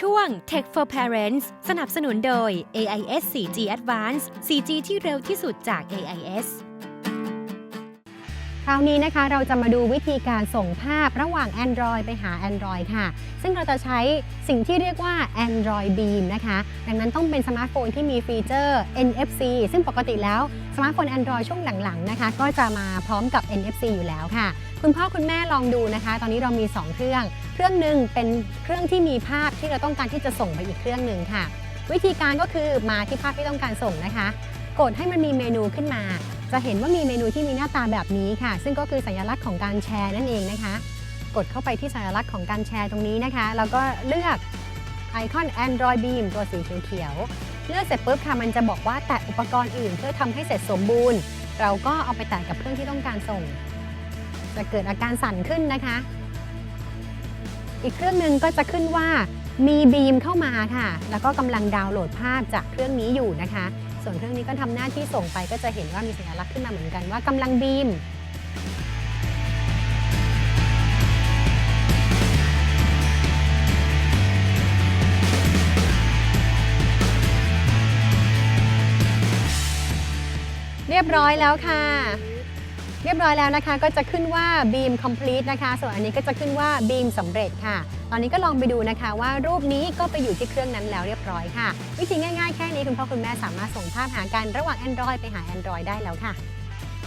ช่วง Tech for Parents สนับสนุนโดย AIS 4G Advance 4G ที่เร็วที่สุดจาก AIS ราวนี้นะคะเราจะมาดูวิธีการส่งภาพระหว่าง Android ไปหา Android ค่ะ ซึ่งเราจะใช้สิ่งที่เรียกว่า Android Beam นะคะ ดังนั้นต้องเป็นสมาร์ทโฟนที่มีฟีเจอร์ NFC ซึ่งปกติแล้วสมาร์ทโฟน Android ช่วงหลังๆนะคะ ก็จะมาพร้อมกับ NFC อยู่แล้วค่ะ คุณพ่อคุณแม่ลองดูนะคะ ตอนนี้เรามี 2 เครื่อง เครื่องหนึ่งเป็นเครื่องที่มีภาพที่เราต้องการที่จะส่งไปอีกเครื่องหนึ่งค่ะ วิธีการก็คือมาที่ภาพที่ต้องการส่งนะคะ กดให้มันมีเมนูขึ้นมา จะเห็นว่ามีเมนูที่มีหน้าตาแบบนี้ค่ะ ซึ่งก็คือสัญลักษณ์ของการแชร์นั่นเองนะคะ กดเข้าไปที่สัญลักษณ์ของการแชร์ตรงนี้นะคะ แล้วก็เลือกไอคอน Android Beam ตัวสีเขียวๆเลือกเสร็จปุ๊บค่ะมันจะบอกว่าแตะอุปกรณ์อื่น เพื่อทำให้เสร็จสมบูรณ์ เราก็เอาไปแตะกับเครื่องที่ต้องการส่ง จะเกิดอาการสั่นขึ้นนะคะ อีกเครื่องหนึ่งก็จะขึ้นว่า มีบีมเข้ามาค่ะ แล้วก็กำลังดาวน์โหลดภาพจากเครื่องนี้อยู่นะคะ ส่วนเครื่องนี้ก็ทำหน้าที่ส่งไปก็จะเห็นว่ามีสัญลักษณ์ขึ้นมาเหมือนกันว่ากำลังบีมเรียบร้อยแล้วค่ะ เรียบร้อยแล้วนะคะ ก็จะขึ้นว่า beam complete นะคะ ส่วนอันนี้ก็จะขึ้นว่า beam สำเร็จค่ะ ตอนนี้ก็ลองไปดูนะคะ ว่ารูปนี้ก็ไปอยู่ที่เครื่องนั้นแล้วเรียบร้อยค่ะ วิธีง่ายๆแค่นี้คุณพ่อคุณแม่สามารถส่งภาพหากันระหว่าง Android ไปหา Android ได้แล้วค่ะ